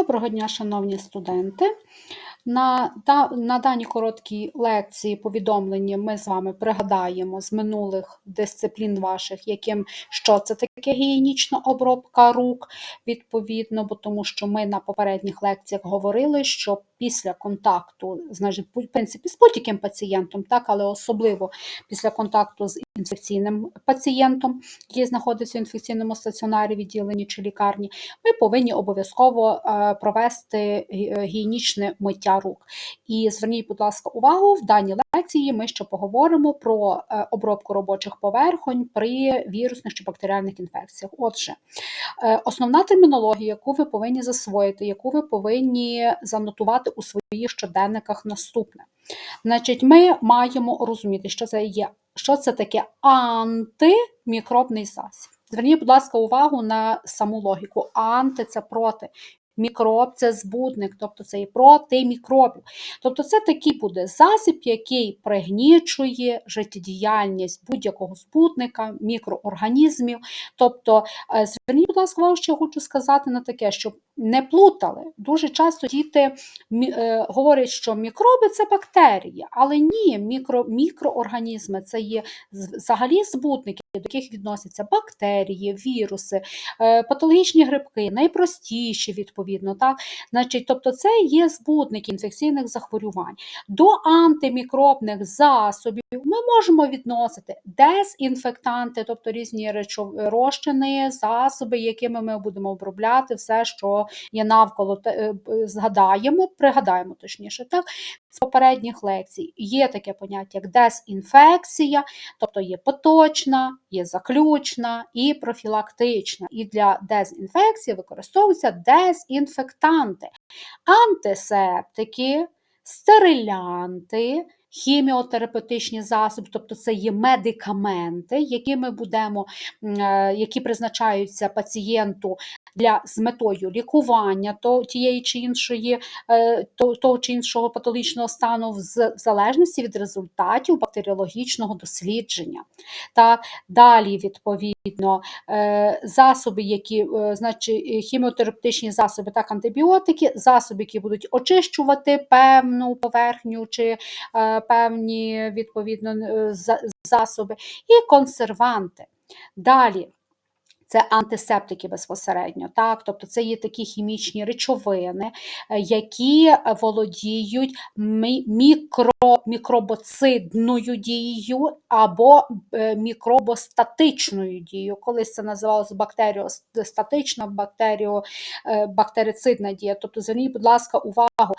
Доброго дня, шановні студенти. На та, на даній короткій лекції повідомлення ми з вами пригадаємо з минулих дисциплін ваших, яким що це таке гігієнічна обробка рук, відповідно, бо тому що ми на попередніх лекціях говорили, що після контакту, значить, в принципі, з будь-яким пацієнтом, так, але особливо після контакту з інфекційним пацієнтом, який знаходиться в інфекційному стаціонарі, відділенні чи лікарні, ми повинні обов'язково е, провести е, гігієнічне миття рук. І зверніть, будь ласка, увагу, в даній лекції ми ще поговоримо про е, обробку робочих поверхонь при вірусних чи бактеріальних інфекціях. Отже, основна термінологія, яку ви повинні засвоїти, яку ви повинні занотувати у своїх щоденниках наступне. Значить, ми маємо розуміти, що це є що це таке антимікробний засіб? Зверніть, будь ласка, увагу на саму логіку. Анти це проти. Мікроб це збудник, тобто це і проти мікробів. Тобто це такий буде засіб, який пригнічує життєдіяльність будь-якого збудника, мікроорганізмів. Тобто, е, зверніть, будь ласка, увагу, що я хочу сказати на таке, щоб не плутали. Дуже часто діти е, говорять, що мікроби це бактерії, але ні, мікро, мікроорганізми це є взагалі збутники, до яких відносяться бактерії, віруси, е, патологічні грибки, найпростіші, відповідно. так? Значить, Тобто, це є збутники інфекційних захворювань. До антимікробних засобів ми можемо відносити дезінфектанти, тобто різні розчини, засоби, якими ми будемо обробляти все, що є навколо е, згадаємо, пригадаємо точніше, так з попередніх лекцій є таке поняття, як дезінфекція, тобто є поточна, є заключна і профілактична. І для дезінфекції використовуються дезінфектанти, антисептики, стерилянти хіміотерапевтичні засоби, тобто це є медикаменти, які ми будемо, е, які призначаються пацієнту для з метою лікування то, тієї чи іншої, е, то, того чи іншого патологічного стану, в залежності від результатів бактеріологічного дослідження. Так, Далі, відповідно, е, засоби, які, значить, хіміотерапевтичні засоби, так, антибіотики, засоби, які будуть очищувати певну поверхню чи певні відповідно е, засоби, і консерванти. Далі. Це антисептики безпосередньо, так, тобто це є такі хімічні речовини, е, які володіють мікро, мікробоцидною дією або е, мікробостатичною дією. Колись це називалося бактеріостатична, бактеріо, бактерицидна дія. Тобто, зверніть, будь ласка, увагу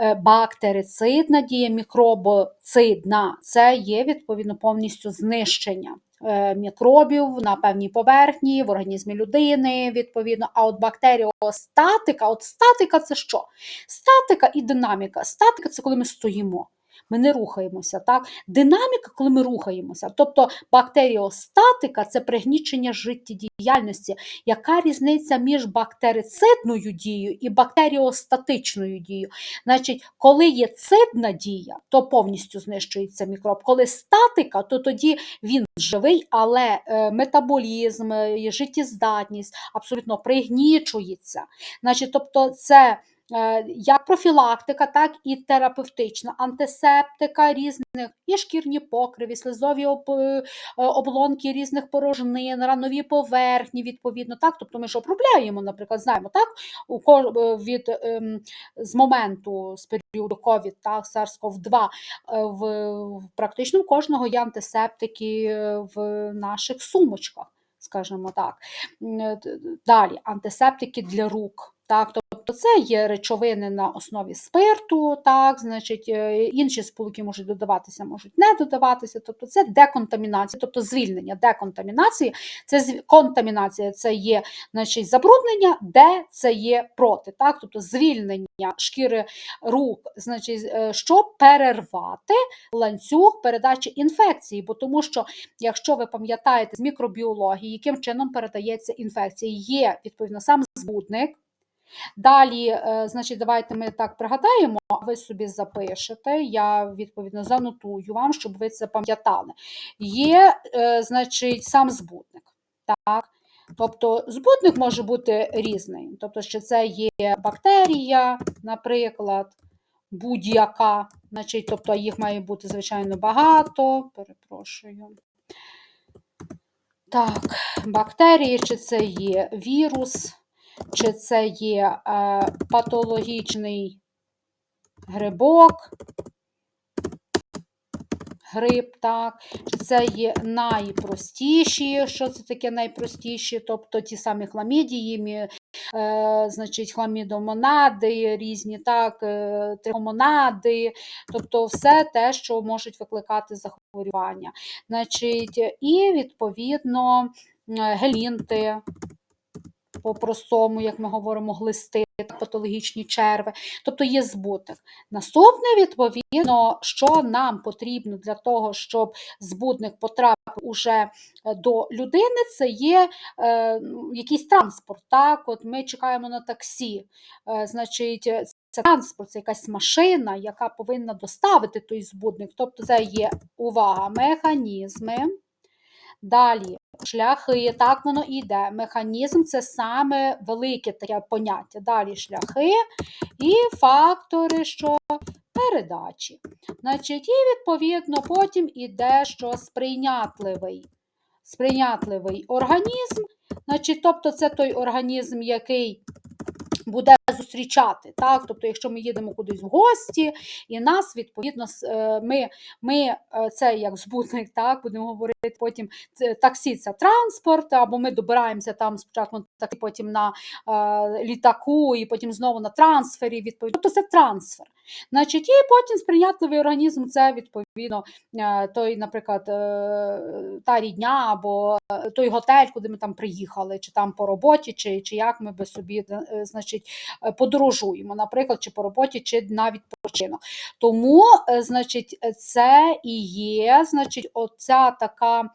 Е, бактерицидна дія, мікробоцидна це є відповідно повністю знищення. Е, мікробів на певній поверхні в організмі людини, відповідно. А от бактеріостатика, от статика це що? Статика і динаміка. Статика це коли ми стоїмо ми не рухаємося. Так? Динаміка, коли ми рухаємося. Тобто бактеріостатика це пригнічення життєдіяльності. Яка різниця між бактерицидною дією і бактеріостатичною дією? Значить, коли є цидна дія, то повністю знищується мікроб. Коли статика, то тоді він живий, але е, метаболізм, е, життєздатність абсолютно пригнічується. Значить, Тобто, це. Е, як профілактика, так і терапевтична антисептика різних і шкірні покриві, слизові е, облонки різних порожнин, ранові поверхні, відповідно. так, Тобто ми ж обробляємо, наприклад, знаємо, так, е, від ем, з моменту з періоду COVID, так, SARS-CoV-2 в практично у кожного є антисептики в наших сумочках, скажімо так. Далі антисептики для рук. Так, Тобто це є речовини на основі спирту, так, значить, е, інші сполуки можуть додаватися, можуть не додаватися. Тобто це деконтамінація, тобто звільнення деконтамінації, це контамінація це є значить, забруднення, де це є проти. Так, Тобто звільнення шкіри рук, значить, е, щоб перервати ланцюг передачі інфекції. Бо тому що, якщо ви пам'ятаєте з мікробіології, яким чином передається інфекція, є відповідно сам збудник. Далі, е, значить, давайте ми так пригадаємо, а ви собі запишете, я, відповідно, занотую вам, щоб ви це пам'ятали. Є, е, значить, сам збутник. Так? Тобто збудник може бути різний. Тобто, що це є бактерія, наприклад, будь-яка, значить, тобто їх має бути, звичайно, багато. Перепрошую. Так, бактерії, чи це є вірус, чи це є е, патологічний грибок, гриб, так, чи це є найпростіші, що це таке найпростіші, тобто ті самі хламідії, е, значить, хламідомонади, різні так, е, трихомонади, тобто все те, що можуть викликати захворювання. Значить, і відповідно гелінти, по-простому, як ми говоримо, глисти, патологічні черви, тобто є збуток. Наступне, відповідно, що нам потрібно для того, щоб збудник потрапив уже е, до людини, це є е, якийсь транспорт. Так? От Ми чекаємо на таксі. Е, значить, це транспорт, це якась машина, яка повинна доставити той збудник. Тобто, це є увага, механізми. Далі шляхи, так воно йде. Механізм це саме велике таке поняття. Далі шляхи і фактори, що передачі. Значить, І відповідно потім іде що сприйнятливий. Сприйнятливий організм, значить, тобто це той організм, який буде зустрічати. Так? Тобто, якщо ми їдемо кудись в гості, і нас, відповідно, е, ми, ми е, це як збутник, так, будемо говорити потім, таксі це транспорт, або ми добираємося там спочатку таксі, потім на е, літаку, і потім знову на трансфері. Відповідно. Тобто це трансфер. Значить, і потім сприятливий організм це відповідно е, той, наприклад, е, та рідня або е, той готель, куди ми там приїхали, чи там по роботі, чи, чи як ми би собі значить, подорожуємо, наприклад, чи по роботі, чи навіть починок. Тому, значить, це і є, значить, оця така,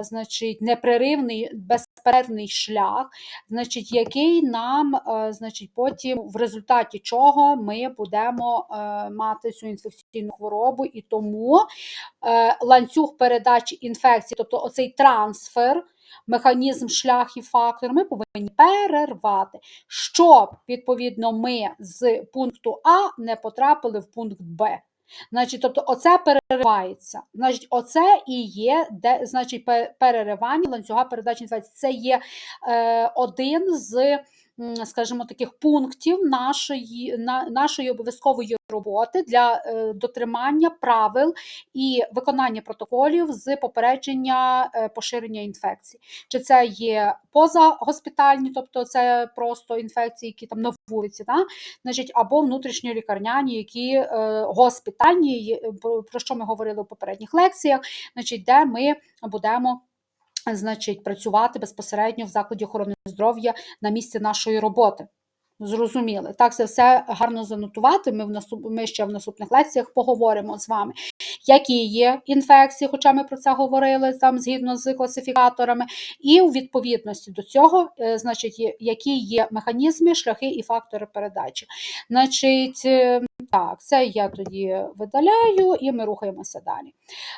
значить, непреривний, безперервний шлях, значить, який нам, значить, потім в результаті чого ми будемо е, мати цю інфекційну хворобу, і тому е, ланцюг передачі інфекції, тобто оцей трансфер, механізм, шлях і фактор, ми повинні перервати, щоб відповідно ми з пункту А не потрапили в пункт Б. Значить, тобто, оце переривається. Значить, оце і є де, значить, переривання ланцюга передачі інфекції. Це є е, один з, скажімо, таких пунктів нашої, на, нашої обов'язкової роботи для е, дотримання правил і виконання протоколів з попередження е, поширення інфекцій. Чи це є позагоспітальні, тобто це просто інфекції, які там на вулиці, да? значить, або внутрішньолікарняні, які е, госпітальні, про що ми говорили у попередніх лекціях, значить, де ми будемо. Значить, працювати безпосередньо в закладі охорони здоров'я на місці нашої роботи. Зрозуміли. Так, це все гарно занотувати. Ми в наступ... ми ще в наступних лекціях поговоримо з вами, які є інфекції, хоча ми про це говорили там згідно з класифікаторами, і у відповідності до цього, е, значить, які є механізми, шляхи і фактори передачі. Значить, е, так, це я тоді видаляю, і ми рухаємося далі.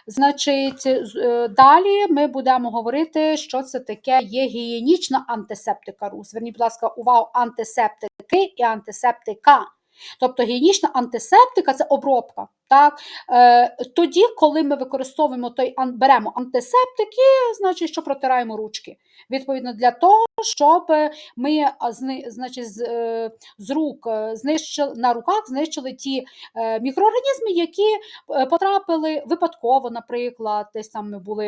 Значить, е, далі ми будемо говорити, що це таке є гігієнічна антисептика РУ. Зверніть, будь ласка, увагу, антисептики і антисептика. Тобто гігієнічна антисептика це обробка. Так? Е, тоді, коли ми використовуємо той беремо антисептик і значить, що протираємо ручки. Відповідно, для того, щоб ми значить, з, е, рук е, знищили на руках знищили ті е, мікроорганізми, які потрапили випадково, наприклад, десь там ми були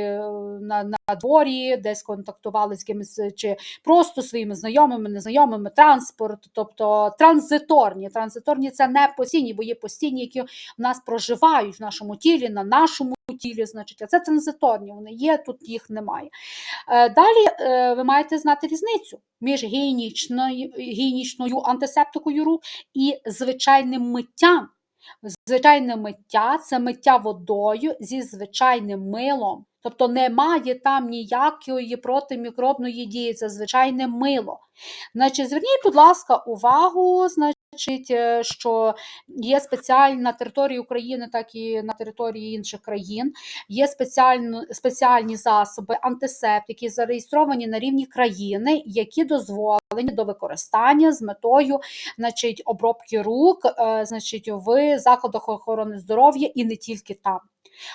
на, на дворі, десь контактували з кимось чи просто своїми знайомими, незнайомими, транспорт, тобто транзиторні. Транзиторні це не постійні, бо є постійні, які в нас проживають в нашому тілі, на нашому тілі, значить, а це транзиторні. Вони є, тут їх немає. Е, Далі е, ви маєте знати різницю між гігієнічною, гігієнічною антисептикою рук і звичайним миттям. Звичайне миття це миття водою зі звичайним милом. Тобто немає там ніякої протимікробної дії, це звичайне мило. Значить, зверніть, будь ласка, увагу, значить, значить, е, що є спеціальні на території України, так і на території інших країн. Є спеціальні, спеціальні засоби антисепт, які зареєстровані на рівні країни, які дозволені до використання з метою значить, обробки рук, е, значить, в закладах охорони здоров'я і не тільки там.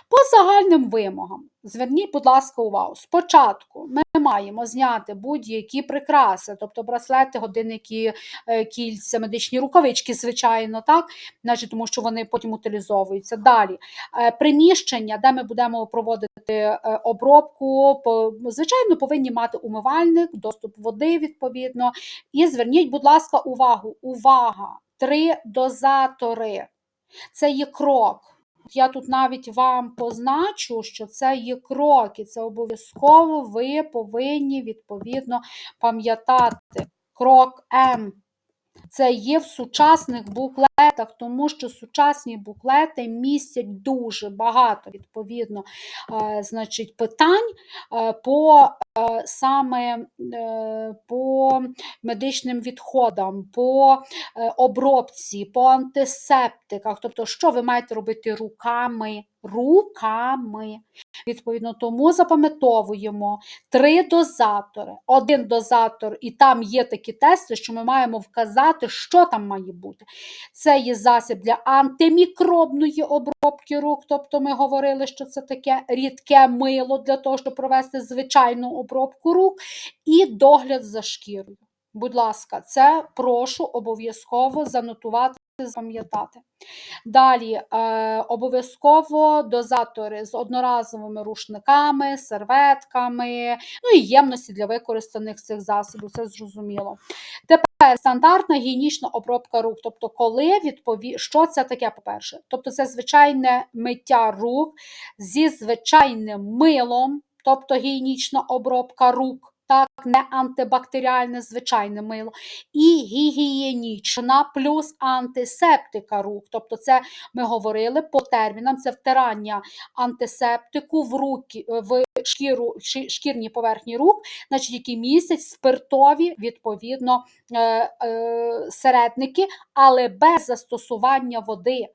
По загальним вимогам, зверніть, будь ласка, увагу. Спочатку ми маємо зняти будь-які прикраси, тобто браслети, годинники, е, кільця, медичні рукавички, звичайно, так, значить, тому що вони потім утилізовуються. Далі е, приміщення, де ми будемо проводити е, обробку, звичайно, повинні мати умивальник, доступ води відповідно. І зверніть, будь ласка, увагу, увага! Три дозатори. Це є крок. Я тут навіть вам позначу, що це є кроки. Це обов'язково ви повинні відповідно пам'ятати. Крок М. Це є в сучасних буклетах, тому що сучасні буклети містять дуже багато відповідно е, значить, питань е, по е, саме по медичним відходам, по обробці, по антисептиках. Тобто, що ви маєте робити руками? Руками. Відповідно, тому запам'ятовуємо три дозатори. Один дозатор, і там є такі тести, що ми маємо вказати, що там має бути. Це є засіб для антимікробної обробки рук. Тобто ми говорили, що це таке рідке мило для того, щоб провести звичайну обробку рук, і догляд за шкірою. Будь ласка, це прошу обов'язково занотувати. Запам'ятати. Далі е, обов'язково дозатори з одноразовими рушниками, серветками, ну і ємності для використаних цих засобів, це зрозуміло. Тепер стандартна гігієнічна обробка рук. Тобто, коли відпові... що це таке, по-перше? Тобто, це звичайне миття рук зі звичайним милом, тобто гігієнічна обробка рук. Так, не антибактеріальне звичайне мило, і гігієнічна плюс антисептика рук. Тобто, це ми говорили по термінам, це втирання антисептику в руки в шкіру, шкірні поверхні рук, значить, які містять спиртові відповідно е, е, середники, але без застосування води.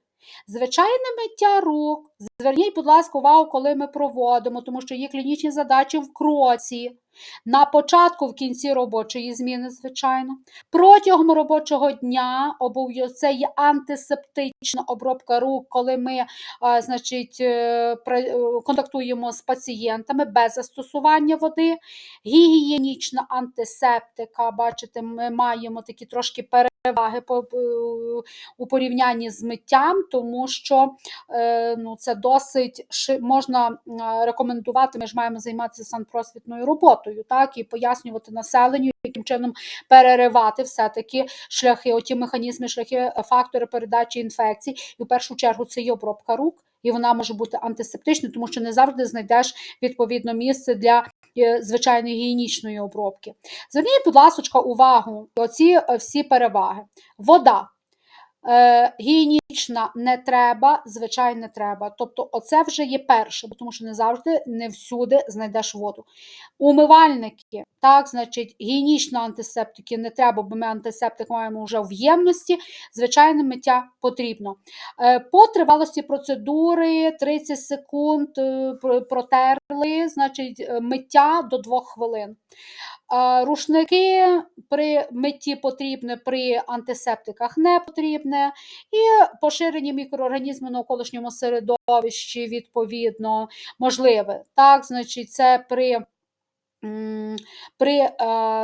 Звичайне миття рук. Зверніть, будь ласка, увагу, коли ми проводимо, тому що є клінічні задачі в кроці. На початку, в кінці робочої зміни, звичайно. Протягом робочого дня це є антисептична обробка рук, коли ми а, значить, е, е, контактуємо з пацієнтами без застосування води. Гігієнічна антисептика, бачите, ми маємо такі трошки переваги е, у порівнянні з миттям, тому що е, ну, це досить можна рекомендувати. Ми ж маємо займатися санпросвітною роботою, так і пояснювати населенню, яким чином переривати все-таки шляхи, оті механізми, шляхи, е, фактори передачі інфекцій. І в першу чергу це є обробка рук. І вона може бути антисептичною, тому що не завжди знайдеш відповідно місце для е, звичайної гігієнічної обробки. Зверніть, будь ласка, увагу, оці е, всі переваги. Вода. Е, гігієнічна не треба, звичайно, треба. Тобто, оце вже є перше, тому що не завжди, не всюди знайдеш воду. Умивальники, так, значить, гігієнічно антисептики не треба, бо ми антисептик маємо вже в ємності. Звичайне миття потрібно. Е, По тривалості процедури 30 секунд е, протерли, значить, е, миття до 2 хвилин. Рушники при митті потрібне, при антисептиках не потрібне. І поширення мікроорганізмів на околишньому середовищі, відповідно, можливе. Так, значить, це при. При е,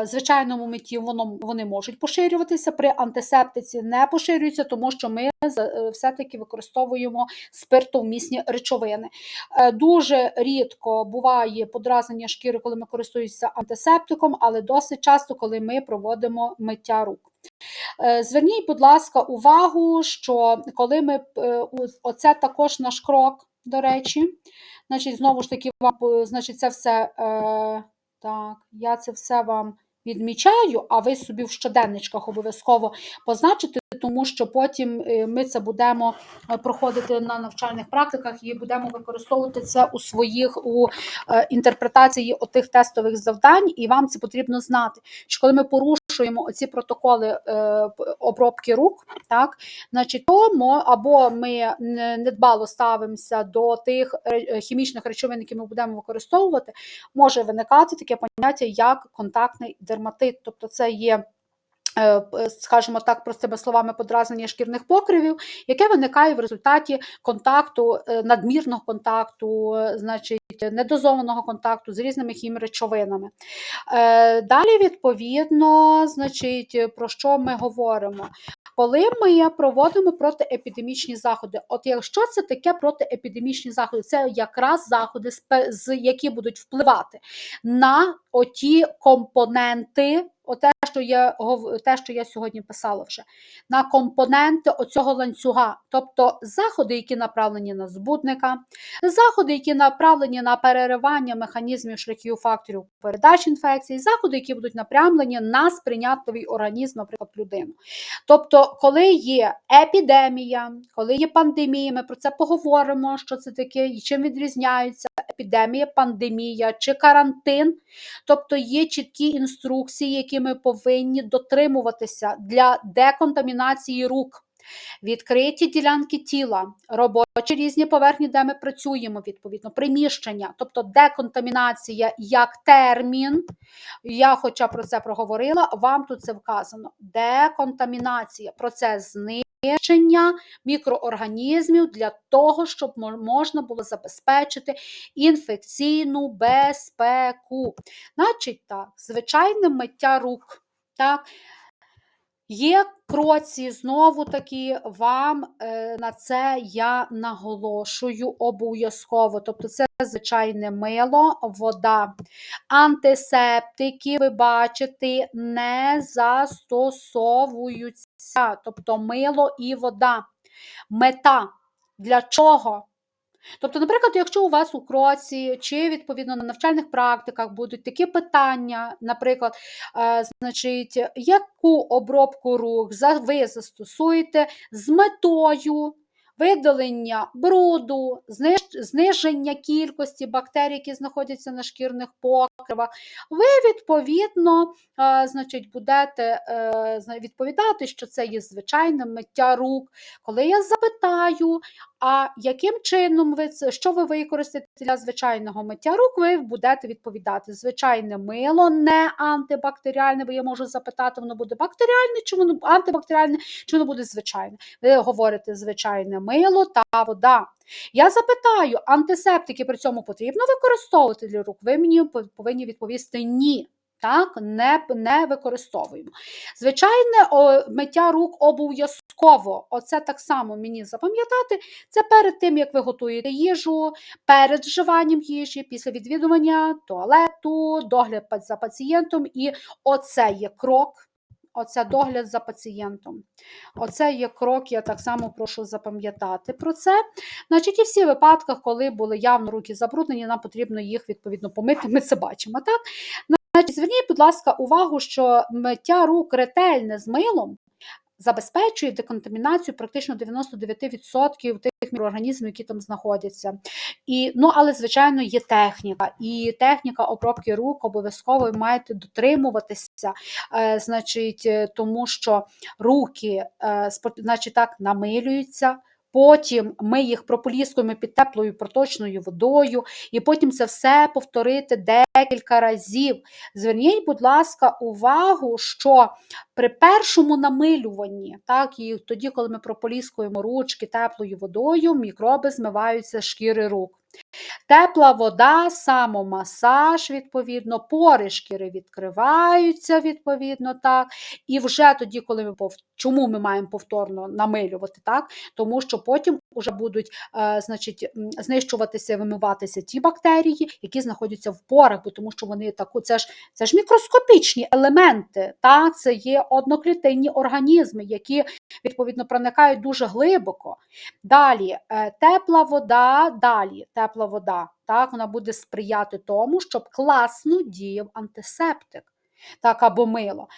звичайному митті воно, вони можуть поширюватися, при антисептиці не поширюються, тому що ми е, все-таки використовуємо спиртовмісні речовини. Е, Дуже рідко буває подразнення шкіри, коли ми користуємося антисептиком, але досить часто, коли ми проводимо миття рук. Е, Зверніть, будь ласка, увагу, що коли ми е, оце також наш крок, до речі, значить, знову ж таки, вам значить, це все так, я це все вам відмічаю, а ви собі в щоденничках обов'язково позначите, тому що потім е, ми це будемо е, проходити на навчальних практиках і будемо використовувати це у своїх у е, інтерпретації отих тестових завдань, і вам це потрібно знати. Що коли ми порушуємо порушуємо оці протоколи е, обробки рук, так, значить, тому або ми не- недбало ставимося до тих ре- хімічних речовин, які ми будемо використовувати, може виникати таке поняття як контактний дерматит. Тобто це є. Е, Скажімо так, простими словами, подразнення шкірних покривів, яке виникає в результаті контакту, е, надмірного контакту, е, значить, недозованого контакту з різними хімречовинами. Далі, відповідно, значить, про що ми говоримо? Коли ми проводимо протиепідемічні заходи, от якщо це таке протиепідемічні заходи, це якраз заходи, які будуть впливати на оті компоненти, оте, що я, те, що я сьогодні писала вже, на компоненти оцього ланцюга, тобто заходи, які направлені на збудника, заходи, які направлені на переривання механізмів шляхів факторів передачі інфекцій, заходи, які будуть напрямлені на сприйнятливий організм, наприклад, людину. Тобто, коли є епідемія, коли є пандемія, ми про це поговоримо, що це таке і чим відрізняються епідемія, пандемія чи карантин. Тобто є чіткі інструкції, які ми повинні дотримуватися для деконтамінації рук. Відкриті ділянки тіла, робочі різні поверхні, де ми працюємо, відповідно, приміщення, тобто деконтамінація як термін. Я, хоча про це проговорила, вам тут це вказано. Деконтамінація процес знищення мікроорганізмів для того, щоб можна було забезпечити інфекційну безпеку. Значить так, звичайне миття рук. Так, Є кроці, знову таки, вам е, на це я наголошую обов'язково. Тобто, це звичайне мило, вода. Антисептики, ви бачите, не застосовуються. Тобто мило і вода. Мета. Для чого? Тобто, наприклад, якщо у вас у кроці чи відповідно на навчальних практиках будуть такі питання, наприклад, е, значить, яку обробку рук ви застосуєте з метою видалення бруду, зниження кількості бактерій, які знаходяться на шкірних покривах, ви відповідно е, значить, будете е, відповідати, що це є звичайне миття рук. Коли я запитаю, а яким чином ви це, що ви використаєте для звичайного миття рук, ви будете відповідати. Звичайне мило, не антибактеріальне, бо я можу запитати, воно буде бактеріальне, чи воно антибактеріальне, чи воно буде звичайне. Ви говорите звичайне мило та вода. Я запитаю, антисептики при цьому потрібно використовувати для рук? Ви мені повинні відповісти ні. Так, не, не використовуємо. Звичайне о, миття рук обов'язково. Оце так само мені запам'ятати. Це перед тим, як ви готуєте їжу, перед вживанням їжі, після відвідування туалету, догляд за пацієнтом. І оце є крок. Оце догляд за пацієнтом. Оце є крок, я так само прошу запам'ятати про це. Значить, і всі випадках, коли були явно руки забруднені, нам потрібно їх відповідно помити. Ми це бачимо. Так? Значить, зверніть, будь ласка, увагу, що миття рук ретельне з милом забезпечує деконтамінацію практично 99% тих мікроорганізмів, які там знаходяться. І, ну, але, звичайно, є техніка. І техніка обробки рук обов'язково маєте дотримуватися, е, значить, е, тому що руки, е, значить, так, намилюються. Потім ми їх прополіскуємо під теплою проточною водою, і потім це все повторити декілька разів. Зверніть, будь ласка, увагу, що при першому намилюванні, так, і тоді, коли ми прополіскуємо ручки теплою водою, мікроби змиваються з шкіри рук. Тепла вода, самомасаж, відповідно, пори відкриваються, відповідно, так. І вже тоді, коли ми пов- чому ми маємо повторно намилювати, так? Тому що потім вже будуть е, значить, знищуватися, вимиватися ті бактерії, які знаходяться в порах, бо тому що вони таку, це ж це ж мікроскопічні елементи, так? Це є одноклітинні організми, які відповідно проникають дуже глибоко. Далі е, тепла вода, далі тепла вода, так, вона буде сприяти тому, щоб класно діяв антисептик, так, або мило.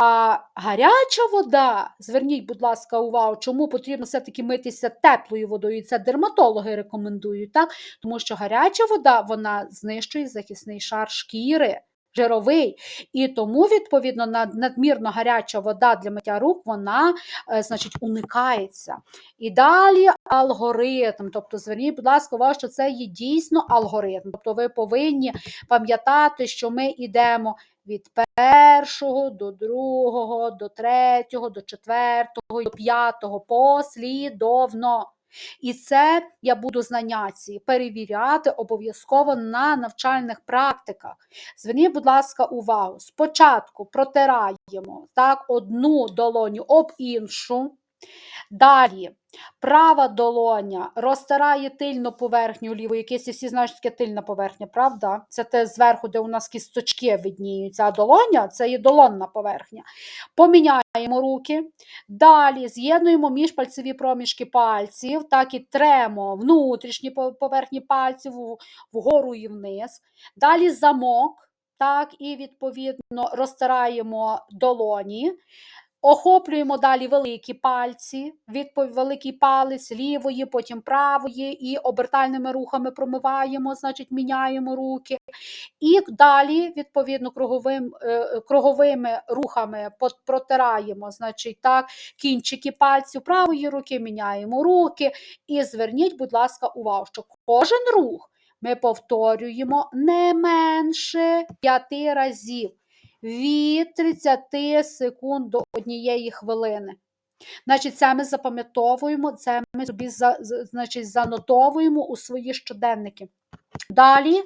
А гаряча вода, зверніть, будь ласка, увагу, чому потрібно все-таки митися теплою водою, і це дерматологи рекомендують, так? тому що гаряча вода вона знищує захисний шар шкіри. Жировий, і тому, відповідно, над- надмірно гаряча вода для миття рук, вона, е, значить, уникається. І далі алгоритм. Тобто, зверніть, будь ласка, увагу, що це є дійсно алгоритм. Тобто, ви повинні пам'ятати, що ми йдемо від першого до другого, до третього, до четвертого, до п'ятого послідовно. І це я буду знання ці перевіряти обов'язково на навчальних практиках. Зверніть, будь ласка, увагу. Спочатку протираємо так, одну долоню об іншу. Далі права долоня розтирає тильну поверхню лівої кисті. Всі знають, що таке тильна поверхня, правда? Це те зверху, де у нас кісточки видніються. А долоня це є долонна поверхня. Поміняємо руки. Далі з'єднуємо міжпальцеві проміжки пальців, так і тремо внутрішні поверхні пальців вгору і вниз. Далі замок, так, і відповідно розтираємо долоні. Охоплюємо далі великі пальці, відпов- великий палець лівої, потім правої, і обертальними рухами промиваємо, значить, міняємо руки. І далі, відповідно, круговим, е, круговими рухами протираємо, значить, так, кінчики пальців правої руки, міняємо руки. І зверніть, будь ласка, увагу, що кожен рух ми повторюємо не менше п'яти разів від 30 секунд до однієї хвилини. Значить, це ми запам'ятовуємо, це ми собі значить, занотовуємо у свої щоденники. Далі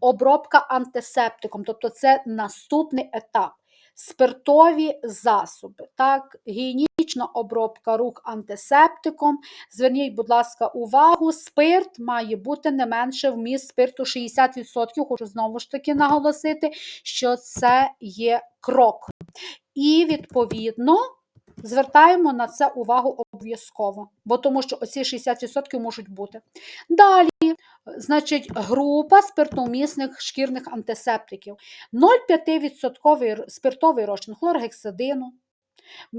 обробка антисептиком, тобто це наступний етап. Спиртові засоби, так, гігієнічна обробка рук антисептиком. Зверніть, будь ласка, увагу, спирт має бути не менше вміст спирту 60%. Хочу знову ж таки наголосити, що це є крок. І відповідно звертаємо на це увагу обов'язково, бо тому що оці 60% можуть бути. Далі, значить, група спиртомісних шкірних антисептиків. 0,5% спиртовий розчин хлоргексидину.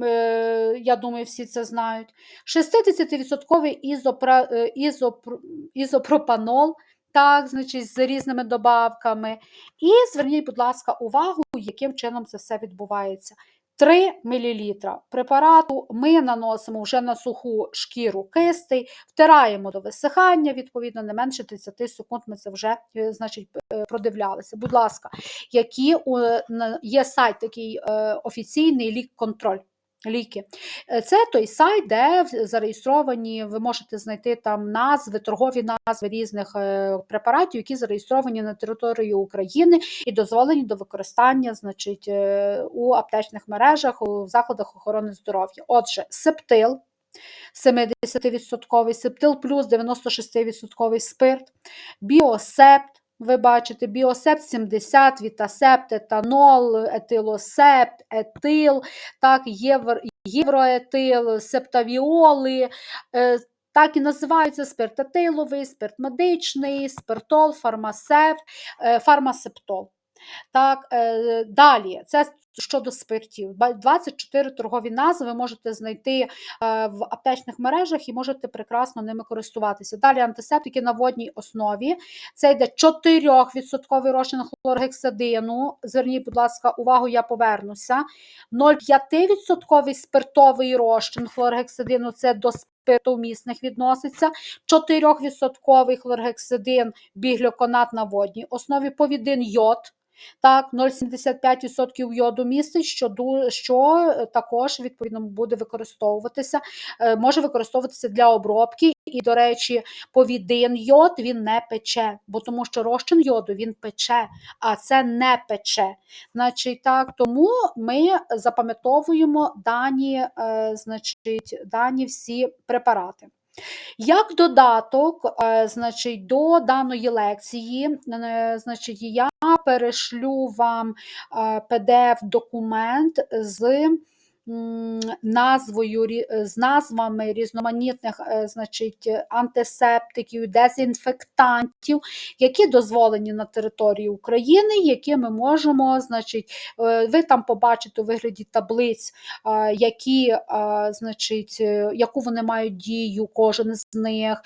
Е, Я думаю, всі це знають. 60% ізопра, е, ізопр, ізопропанол, так, значить, з різними добавками. І зверніть, будь ласка, увагу, яким чином це все відбувається. 3 мл препарату ми наносимо вже на суху шкіру кисти, втираємо до висихання, відповідно, не менше 30 секунд ми це вже е, значить, е, продивлялися. Будь ласка, які є сайт такий е, офіційний лік-контроль. Ліки. Е, Це той сайт, де зареєстровані, ви можете знайти там назви, торгові назви різних е, препаратів, які зареєстровані на території України і дозволені до використання значить, е, у аптечних мережах, у закладах охорони здоров'я. Отже, септил. 70% септил плюс 96% спирт, біосепт, ви бачите, біосепт 70, вітасепт, етанол, етилосепт, етил, так, євро, євроетил, септавіоли. Е, так і називаються спирт етиловий, спирт медичний, спиртол, фармасепт, е, фармасептол. Так, е, далі, це щодо спиртів. 24 торгові назви ви можете знайти е, в аптечних мережах і можете прекрасно ними користуватися. Далі антисептики на водній основі. Це йде 4% розчин хлоргексидину. Зверніть, будь ласка, увагу, я повернуся. 0,5% спиртовий розчин хлоргексидину це до спиртомісних відноситься. 4% хлоргексидин біглюконат на водній основі, повідин йод. Так, 0,75% йоду містить, що, що е, також відповідно буде використовуватися, е, може використовуватися для обробки. І, до речі, повідин йод він не пече, бо тому що розчин йоду він пече, а це не пече. Значить, так, тому ми запам'ятовуємо дані, е, значить, дані всі препарати. Як додаток, е, значить, до даної лекції, е, значить, я перешлю вам е, PDF-документ з назвою, е, з назвами різноманітних е, значить, антисептиків, дезінфектантів, які дозволені на території України, які ми можемо, значить, е, ви там побачите у вигляді таблиць, які, значить, яку вони мають дію, кожен з них,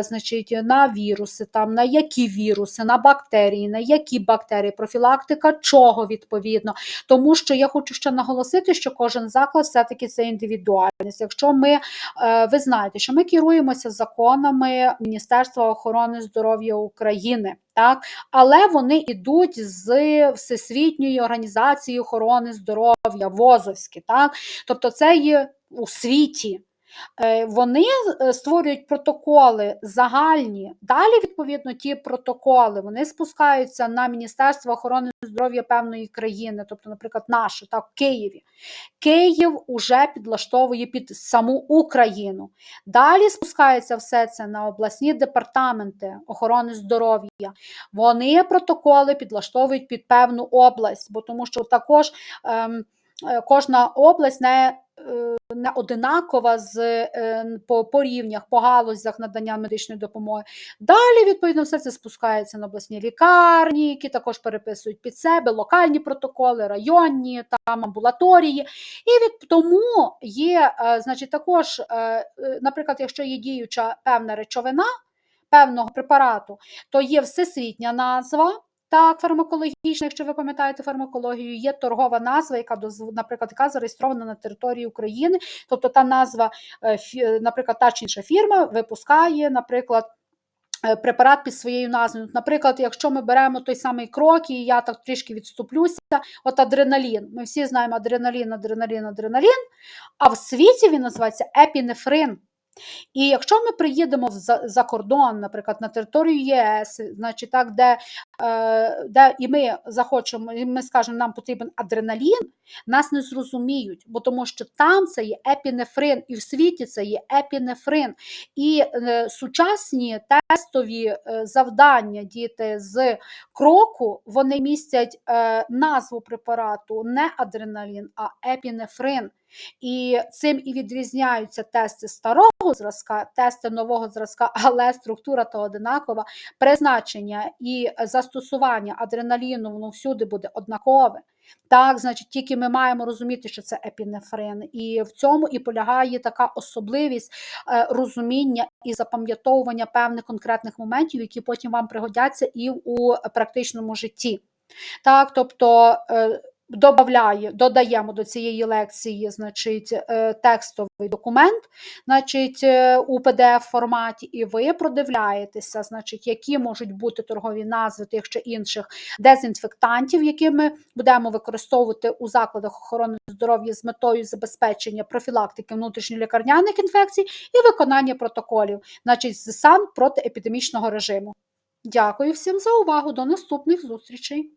значить, на віруси, там, на які віруси, на бактерії, на які бактерії, профілактика чого відповідно. Тому що я хочу ще наголосити, що кожен заклад все-таки це індивідуальність. Якщо ми, е, ви знаєте, що ми керуємося законами Міністерства охорони здоров'я України. Так, але вони йдуть з Всесвітньої організації охорони здоров'я, ВОЗовські, так, тобто це є у світі. Е, Вони е, створюють протоколи загальні. Далі, відповідно, ті протоколи вони спускаються на Міністерство охорони здоров'я певної країни, тобто, наприклад, наше, так, в Києві. Київ уже підлаштовує під саму Україну. Далі спускається все це на обласні департаменти охорони здоров'я. Вони протоколи підлаштовують під певну область, бо тому що також ем, е, кожна область не, не одинакова з, е, по, по рівнях, по галузях надання медичної допомоги. Далі, відповідно, все це спускається на обласні лікарні, які також переписують під себе локальні протоколи, районні, там амбулаторії. І від тому є, е, значить, також, е, наприклад, якщо є діюча певна речовина певного препарату, то є всесвітня назва. Так, фармакологічна, якщо ви пам'ятаєте фармакологію, є торгова назва, яка наприклад, яка зареєстрована на території України. Тобто та назва, е, наприклад, та чи інша фірма випускає, наприклад. е, Препарат під своєю назвою. Наприклад, якщо ми беремо той самий крок, і я так трішки відступлюся, от адреналін. Ми всі знаємо адреналін, адреналін, адреналін, а в світі він називається епінефрин. І якщо ми приїдемо за, кордон, наприклад, на територію ЄС, значить так, де, е, де і ми захочемо, і ми скажемо, нам потрібен адреналін, нас не зрозуміють, бо тому що там це є епінефрин, і в світі це є епінефрин. І е, сучасні тестові е, завдання діти з кроку вони містять назву препарату не адреналін, а епінефрин. І цим і відрізняються тести старого зразка, тести нового зразка, але структура то одинакова, призначення і застосування адреналіну воно всюди буде однакове. Так, значить, тільки ми маємо розуміти, що це епінефрин, і в цьому і полягає така особливість е, розуміння і запам'ятовування певних конкретних моментів, які потім вам пригодяться і у практичному житті. Так, тобто. Добавляє, додаємо до цієї лекції значить, е, текстовий документ значить, е, у pdf форматі, і ви продивляєтеся, значить, які можуть бути торгові назви тих чи інших дезінфектантів, які ми будемо використовувати у закладах охорони здоров'я з метою забезпечення профілактики внутрішньолікарняних інфекцій і виконання протоколів, значить, з сан протиепідемічного режиму. Дякую всім за увагу. До наступних зустрічей.